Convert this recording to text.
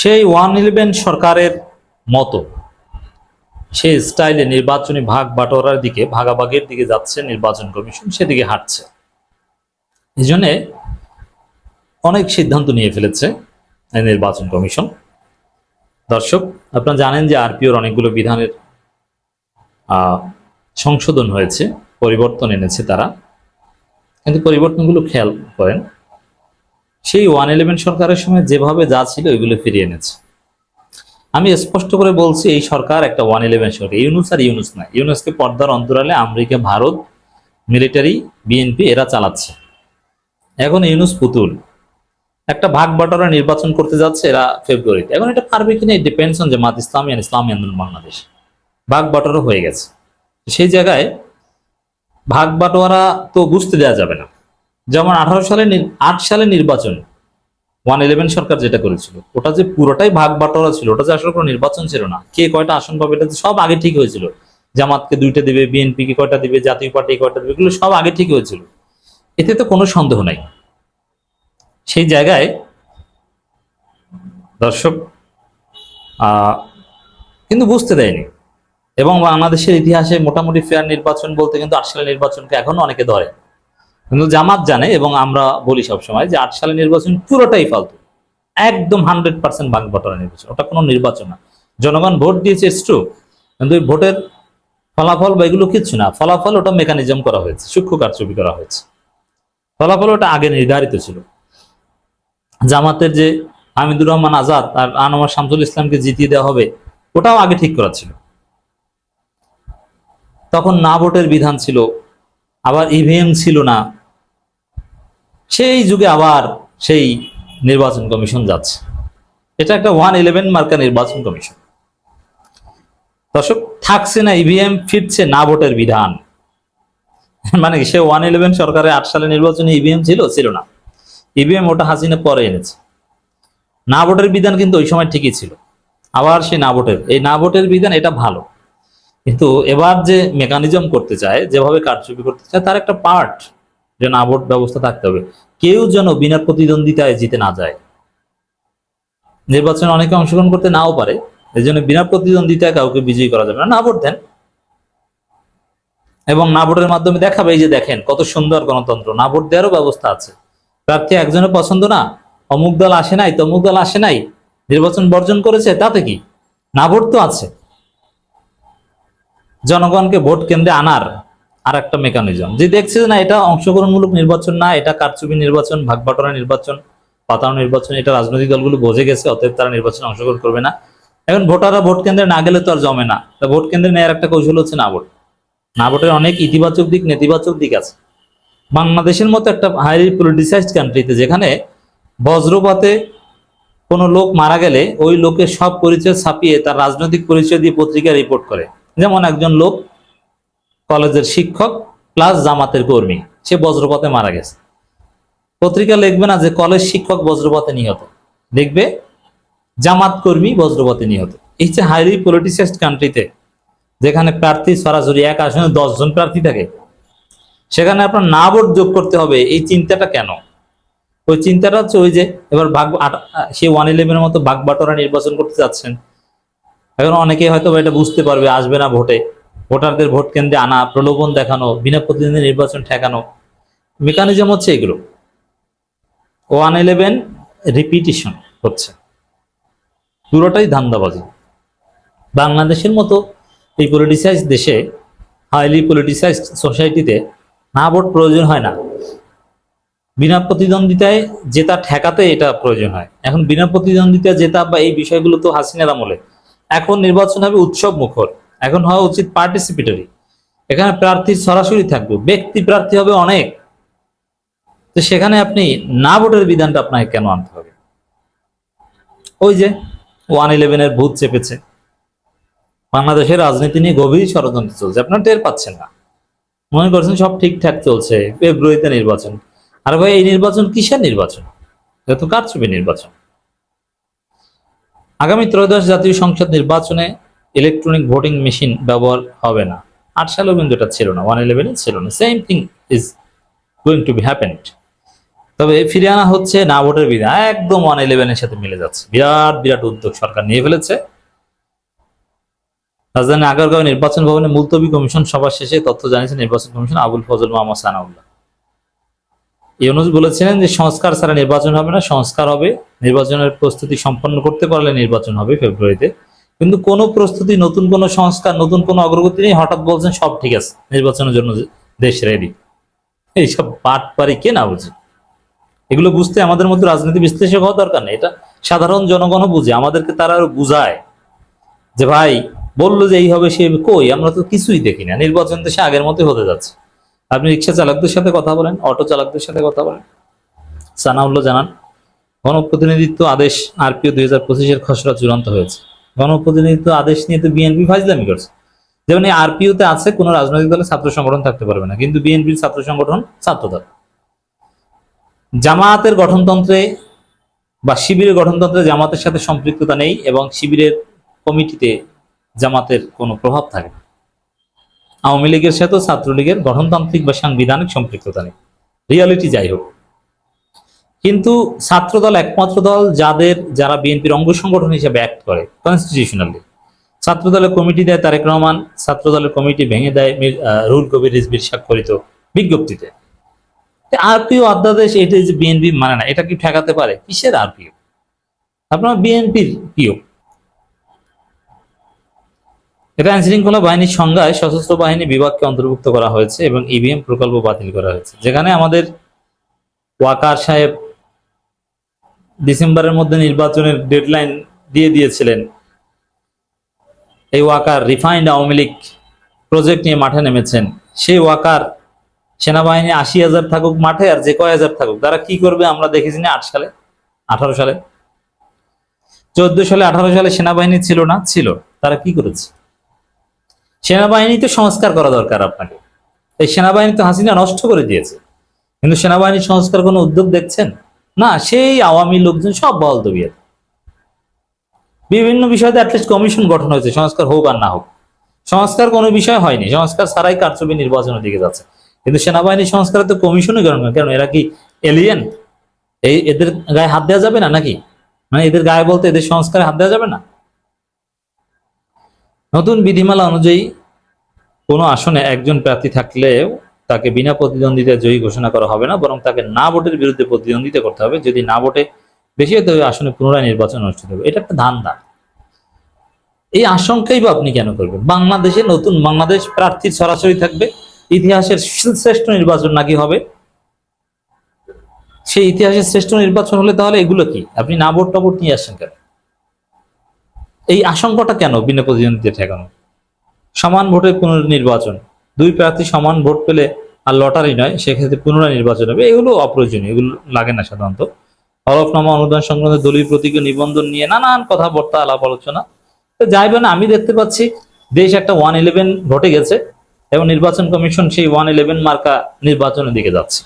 সেই one eleven সরকারের মতো। সেই স্টাইলে নির্বাচনী ভাগ বাটোয়ারার দিকে, ভাগাভাগের দিকে যাচ্ছে নির্বাচন কমিশন, সেদিকে হাঁটছে। এই জন্যে অনেক সিদ্ধান্ত নিয়ে ফেলেছে নির্বাচন কমিশন। দর্শক, আপনারা জানেন যে আরপিওর অনেকগুলো বিধানের সংশোধন হয়েছে, পরিবর্তন এনেছে তারা। কিন্তু পরিবর্তনগুলো খেয়াল করেন সেই ওয়ান ইলেভেন সরকারের সময় যেভাবে যা ছিল ওইগুলো ফিরিয়ে এনেছে। আমি স্পষ্ট করে বলছি, এই সরকার একটা ওয়ান ইলেভেন সরকার। ইউনুস আর ইউনুস না ইউনুসকে পর্দার অন্তরালে আমেরিকা, ভারত, মিলিটারি, বিএনপি এরা চালাচ্ছে। এখন ইউনুস পুতুল। একটা ভাগ বাটোয়ারা নির্বাচন করতে যাচ্ছে এরা ফেব্রুয়ারিতে। এখন এটা পারবে কিনা depends on Jamaat Islami and ইসলামী আন্দোলন বাংলাদেশ। ভাগ বাটোয়ারা হয়ে গেছে। সেই জায়গায় ভাগ বাটোয়ারা তো বুঝতে দেওয়া যাবে না। যেমন আঠারো সালে আট সালে নির্বাচন ওয়ান ইলেভেন সরকার যেটা করেছিল, ওটা যে পুরোটাই ভাগ বাটোয়ারা ছিল, ওটা যে আসলে কোনো নির্বাচন ছিল না। কে কয়টা আসন পাবে এটা সব আগে ঠিক হয়েছিল। জামাতকে দুইটা দিবে বিএনপি কে কয়টা দিবে, জাতীয় পার্টি কয়টা দিবে, এগুলো সব আগে ঠিক হয়েছিল। এতে তো কোনো সন্দেহ নাই। সেই জায়গায় দর্শক কিন্তু বুঝতে দেয়নি। এবং বাংলাদেশের ইতিহাসে মোটামুটি ফেয়ার নির্বাচন বলতে কিন্তু আট সালের নির্বাচনকে এখনও অনেকে ধরে। কিন্তু জামাত জানে এবং আমরা বলি সবসময় যে আট সালের নির্বাচন পুরোটাই ফালতু। একদম হান্ড্রেড পার্সেন্ট ভাগ বটরা নির্বাচন। ওটা কোনো নির্বাচন না। জনগণ ভোট দিয়েছে ট্রু কিন্তু ওই ভোটের ফলাফল বা এগুলো কিচ্ছু না। ফলাফল ওটা মেকানিজম করা হয়েছে, সূক্ষ্ম কারচুপি করা হয়েছে। ফলাফল ওটা আগে নির্ধারিত ছিল। জামাতের যে হামিদুর রহমান আজাদ আর আনোয়ার শামসুল ইসলামকে জিতিয়ে দেওয়া হবে, ওটাও আগে ঠিক করা ছিল। তখন না ভোটের বিধান ছিল। আবার ইভিএম ছিল না। সেই যুগে আবার সেই নির্বাচন কমিশন যাচ্ছে। এটা একটা ওয়ান ইলেভেন মার্কা নির্বাচন কমিশন। দর্শক, থাকছে না ইভিএম ফিরছে না ভোটের বিধান। মানে সে ওয়ান ইলেভেন সরকারের আট সালে নির্বাচনে ইভিএম ছিল ছিল না। ইভিএম ওটা হাসিনা পরে এনেছে। না ভোটের বিধান কিন্তু ওই সময় ঠিকই ছিল। আবার সেই না ভোটের, এই না ভোটের বিধান এটা ভালো। কিন্তু এবার যে মেকানিজম করতে চায়, যেভাবে কারচুপি করতে চায়, তার একটা পার্ট যে না ভোট ব্যবস্থা থাকতে হবে। কেউ যেন বিনা প্রতিদ্বন্দ্বিতায় জিতে না যায়। নির্বাচনে অনেকে অংশগ্রহণ করতে নাও পারে এই জন্য বিনা প্রতিদ্বন্দ্বিতায় কাউকে বিজয়ী করা যাবে না। না ভোট দেন। এবং না ভোটের মাধ্যমে দেখাবে, এই যে দেখেন কত সুন্দর গণতন্ত্র। না ভোট দেওয়ারও ব্যবস্থা আছে। প্রার্থী একজনের পছন্দ না, অমুক দল আসে নাই, তমুক দল আসে নাই, নির্বাচন বর্জন করেছে, তাতে কি? না ভোট তো আছে। জনগণকে ভোট কেন্দ্রে আনার আর একটা মেকানিজম যে দেখছে না, এটা অংশগ্রহণমূলক নির্বাচন না, এটা কারচুপি নির্বাচন, ভাগবাটোয়ারা নির্বাচন পাতানো নির্বাচন, এটা রাজনৈতিক দলগুলো বোঝে গেছে, অতএব তারা নির্বাচনে অংশগ্রহণ করবে না। এখন ভোটাররা ভোট কেন্দ্রে না গেলে তো আর জমে না। ভোট কেন্দ্রে নেয়ার একটা কৌশল হচ্ছে না ভোট। না ভোটের অনেক ইতিবাচক দিক, নেতিবাচক দিক আছে। বাংলাদেশের মতো একটা হাইলি পলিটিসাইজড কান্ট্রিতে যেখানে বজ্রপাতে কোনো লোক মারা গেলে ওই লোকের সব পরিচয় ছাপিয়ে তার রাজনৈতিক পরিচয় দিয়ে পত্রিকা রিপোর্ট করে। যেমন একজন লোক কলেজের শিক্ষক প্লাস জামাতের কর্মী। সে বজ্রপাতে মারা গেছে। পত্রিকা লিখবে না যে কলেজ শিক্ষক বজ্রপাতে নিহত। দেখবে জামাত কর্মী বজ্রপাতে নিহত। এই যে হাইলি পলিটিসাইজড কান্ট্রিতে যেখানে প্রার্থী সরাসরি এক আসনে দশজন প্রার্থী থাকে। সেখানে আপনার না ভোট যোগ করতে হবে, এই চিন্তাটা কেন? ওই চিন্তাটা হচ্ছে ওই যে এবার ভাগ সে ওয়ান ইলেভেনের মতো বাগ বাটোয়ারা নির্বাচন করতে যাচ্ছেন। এখন অনেকে হয়তো এটা বুঝতে পারবে, আসবে না ভোটে। ভোটারদের ভোট কেন্দ্রে আনা, প্রলোভন দেখানো, বিনা প্রতিদ্বন্দ্বী নির্বাচন ঠেকানো। মেকানিজম হচ্ছে এগুলো। ওয়ান ইলেভেন রিপিটিশন হচ্ছে। পুরোটাই ধান্দাবাজি। বাংলাদেশের মতো এই পলিটিসাইজ দেশে হাইলি পলিটিসাইজ সোসাইটিতে না ভোট প্রয়োজন হয় না। বিনা প্রতিদ্বন্দ্বিতায় জেতা ঠেকাতে এটা প্রয়োজন হয়। এখন বিনা প্রতিদ্বন্দ্বিতায় জেতা বা এই বিষয়গুলো তো হাসিনার আমলে। এখন নির্বাচন হবে উৎসব মুখর এখন হওয়া উচিত পার্টিসিপেটরি এখানে প্রার্থী সরাসরি থাকবে, ব্যক্তি প্রার্থী হবে অনেক। তো সেখানে আপনি না ভোটের বিধানটা আপনাকে কেন আনতে হবে? ওই যে ওয়ান ইলেভেনের ভূত চেপেছে। বাংলাদেশের রাজনীতি নিয়ে গভীর ষড়যন্ত্র চলছে, আপনার টের পাচ্ছেন না। মনে করছেন সব ঠিকঠাক চলছে, ফেব্রুয়ারিতে নির্বাচন। আর ভাই, এই নির্বাচন কিসের নির্বাচন? এটা তো কারচুপি নির্বাচন। আগামী ত্রয়োদশ জাতীয় সংসদ নির্বাচনে ইলেকট্রনিক ভোটিং মেশিন ব্যবহার হবে না। আট সালেও কিন্তু এটা ছিল না ওয়ান ইলেভেনে ছিল না। Same thing is going to be happened তবে ফিরে আনা হচ্ছে না ভোটের বিধান একদম ওয়ান ইলেভেনের সাথে মিলে যাচ্ছে। বিরাট বিরাট উদ্যোগ সরকার নিয়ে ফেলেছে। রাজধানী আগারগাঁও নির্বাচন ভবনে মুলতবি কমিশন সভা শেষে তথ্য জানিয়েছেন নির্বাচন কমিশন আবুল ফজল মোহাম্মদ সানাউল্লাহ। ইউনুস বলেছিলেন যে সংস্কার ছাড়া নির্বাচন হবে না, সংস্কার হবে। নির্বাচনের প্রস্তুতি সম্পন্ন করতে পারলে নির্বাচন হবে ফেব্রুয়ারিতে। কিন্তু কোনো প্রস্তুতি, নতুন কোনো সংস্কার, নতুন কোনো অগ্রগতি নেই, হঠাৎ বলছেন সব ঠিক আছে, নির্বাচনের জন্য দেশ রেডি এইসব পাট পারি কে না বুঝে? এগুলো বুঝতে আমাদের মধ্যে রাজনীতি বিশ্লেষক হওয়া দরকার নেই, এটা সাধারণ জনগণও বুঝে, আমাদেরকে তারা আরও বুঝায়। যে ভাই, বলল যে এই হবে, সে কই? আমরা তো কিছুই দেখি না, নির্বাচন দেশে আগের মতোই হতে যাচ্ছে। আপনি রিক্সা চালকদের সাথে কথা বলেন, অটো চালকদের সাথে কথা বলেন। সানাউল্লাহ জানান, গণপ্রতিনিধিত্ব আদেশ, আরপিও দুই হাজার পঁচিশের খসড়া চূড়ান্ত হয়েছে। গণপ্রতিনিধিত্ব আদেশ নিয়ে তো বিএনপি ফাইজলামি করছে। যেমন এই আরপিওতে আছে, কোনো রাজনৈতিক দলের ছাত্র সংগঠন থাকতে পারবে না, কিন্তু বিএনপির ছাত্র সংগঠন ছাত্রদল। জামায়াতের গঠনতন্ত্রে বা শিবিরের গঠনতন্ত্রে জামাতের সাথে সম্পৃক্ততা নেই এবং শিবিরের কমিটিতে জামাতের কোনো প্রভাব থাকে না। আওয়ামী লীগের সাথেও ছাত্রলীগের গঠনতান্ত্রিক বা সাংবিধানিক সম্পৃক্ততা নেই। রিয়ালিটি যাই হোক। কিন্তু ছাত্রদল একমাত্র দল যাদের, যারা বিএনপির অঙ্গ সংগঠন হিসেবে অ্যাক্ট করে কনস্টিটিউশনালি ছাত্রদলের কমিটি দেয় তারেক রহমান, ছাত্রদলের কমিটি ভেঙে দেয় রুহুল কবির রিজবির স্বাক্ষরিত বিজ্ঞপ্তিতে। আরপিও অধ্যাদেশ এটা যে বিএনপি মানে না, এটা কি ঠেকাতে পারে? কিসের আরপিও আপনার বিএনপির পিও এটা আইন শৃঙ্খলা বাহিনীর সংজ্ঞায় সশস্ত্র বাহিনী বিভাগকে অন্তর্ভুক্ত করা হয়েছে এবং ইভিএম প্রকল্প বাতিল করা হয়েছে। যেখানে আমাদের ওয়াকার সাহেব ডিসেম্বরের মধ্যে নির্বাচনের ডেডলাইন দিয়ে দিয়েছিলেন। এই ওয়াকার রিফাইন্ড আওয়ামী লীগ প্রজেক্ট নিয়ে মাঠে নেমেছেন। সেই ওয়াকার সেনাবাহিনী আশি হাজার থাকুক মাঠে আর যে কয় হাজার থাকুক, তারা কি করবে আমরা দেখেছি না আট সালে? আঠারো সালে? চোদ্দ সালে, আঠারো সালে সেনাবাহিনী ছিল না? ছিল। তারা কি করেছে? সেনাবাহিনী তো সংস্কার করা দরকার আপনাকে। এই সেনাবাহিনী তো হাসিনা নষ্ট করে দিয়েছে। কিন্তু সেনাবাহিনী সংস্কার কোনো উদ্যোগ দেখছেন? না, সেই আওয়ামী লোকজন সব বল দবিয়ে বিভিন্ন বিষয়তে অ্যাটলিস্ট কমিশন গঠন হয়েছে, সংস্কার হোক আর না হোক। সংস্কার কোনো বিষয় হয়নি, সংস্কার ছাড়াই কারচুপি নির্বাচনের দিকে যাচ্ছে। কিন্তু সেনাবাহিনী সংস্কারে তো কমিশনই গঠন। কারণ এরা কি এলিয়েন এই এদের গায়ে হাত দেওয়া যাবে না নাকি? মানে এদের গায়ে বলতে এদের সংস্কারে হাত দেওয়া যাবে না? নতুন বিধিমালা অনুযায়ী কোনো আসনে একজন প্রার্থী থাকলেও তাকে বিনা প্রতিদ্বন্দ্বিতায় জয়ী ঘোষণা করা হবে না, বরং তাকে না ভোটের বিরুদ্ধে প্রতিদ্বন্দ্বিতা করতে হবে। যদি না ভোটে, বেশি হয় তবে আসনে পুনরায় নির্বাচন অনুষ্ঠিত হবে। এটা একটা ধান্দা। এই আশঙ্কাই বা আপনি কেন করবেন? বাংলাদেশে নতুন বাংলাদেশ প্রার্থী সরাসরি থাকবে, ইতিহাসের শ্রেষ্ঠ নির্বাচন নাকি হবে? সেই ইতিহাসের শ্রেষ্ঠ নির্বাচন হলে তাহলে এগুলো কি? আপনি না ভোট টাভোট নিয়ে আসছেন কেন? এই আশঙ্কাটা কেন বিনা প্রতিদ্বন্দ্বিতা ঠেকানো? সমান ভোটের পুনর্নির্বাচন। দুই প্রার্থী সমান ভোট পেলে আর লটারি নয়, সেক্ষেত্রে পুনরায় নির্বাচন হবে। এগুলো অপ্রয়োজনীয়, এগুলো লাগে না সাধারণত। হলফনামা অনুদান সংক্রান্ত দলীয় প্রতীক নিবন্ধন নিয়ে নানান কথাবার্তা আলাপ, আলোচনা। তো যাইবে না, আমি দেখতে পাচ্ছি দেশ একটা ওয়ান ইলেভেন ঘটে গেছে এবং নির্বাচন কমিশন সেই ওয়ান ইলেভেন মার্কা নির্বাচনের দিকে যাচ্ছে।